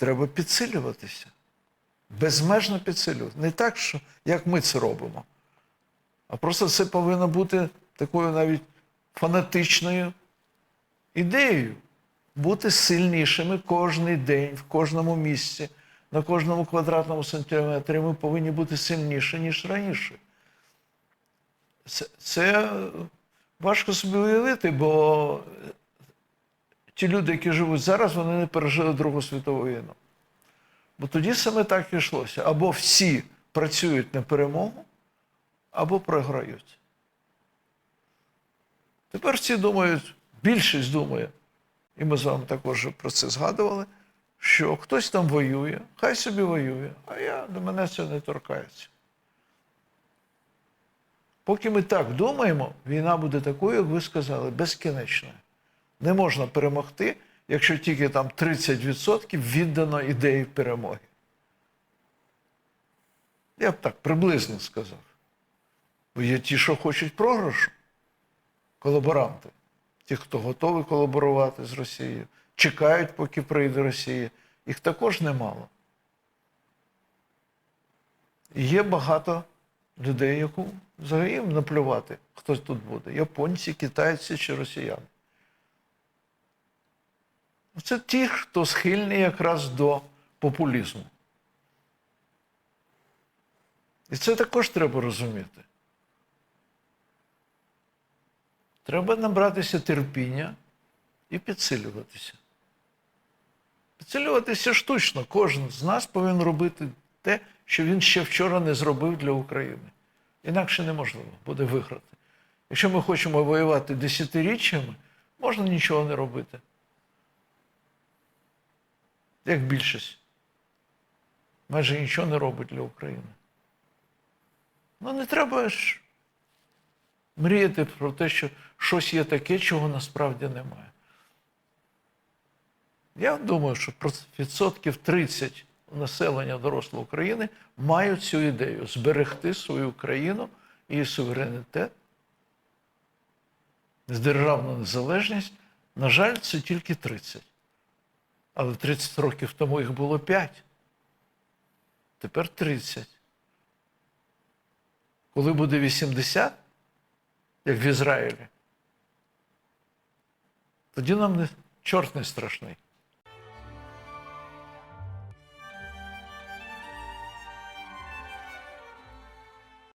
треба підсилюватися. Безмежно підсилювати. Не так, що як ми це робимо. А просто це повинно бути такою навіть фанатичною ідеєю. Бути сильнішими кожен день, в кожному місці, на кожному квадратному сантиметрі ми повинні бути сильніші, ніж раніше. Це, це важко собі уявити, бо ті люди, які живуть зараз, вони не пережили Другу світову війну. Бо тоді саме так і йшлося. Або всі працюють на перемогу, або програють. Тепер всі думають, більшість думає, і ми з вами також про це згадували, що хтось там воює, хай собі воює, а я до мене це не торкається. Поки ми так думаємо, війна буде такою, як ви сказали, безкінечною. Не можна перемогти, якщо тільки там 30% віддано ідеї перемоги. Я б так приблизно сказав. Бо є ті, що хочуть програшу, колаборанти, ті, хто готовий колаборувати з Росією, чекають, поки прийде Росія. Їх також немало. І є багато людей, яку взагалі наплювати, хто тут буде: японці, китайці чи росіяни. Це ті, хто схильний якраз до популізму. І це також треба розуміти. Треба набратися терпіння і підсилюватися. Підсилюватися штучно. Кожен з нас повинен робити те, що він ще вчора не зробив для України. Інакше неможливо буде виграти. Якщо ми хочемо воювати десятиріччями, можна нічого не робити. Як більшість. Майже нічого не робить для України. Ну, не треба ж мріяти про те, що щось є таке, чого насправді немає. Я думаю, що відсотків 30 населення дорослої України мають цю ідею зберегти свою країну і суверенітет, державну незалежність. На жаль, це тільки 30. Але 30 років тому їх було 5. Тепер 30. Коли буде 80, як в Ізраїлі, тоді нам не, чорт не страшний.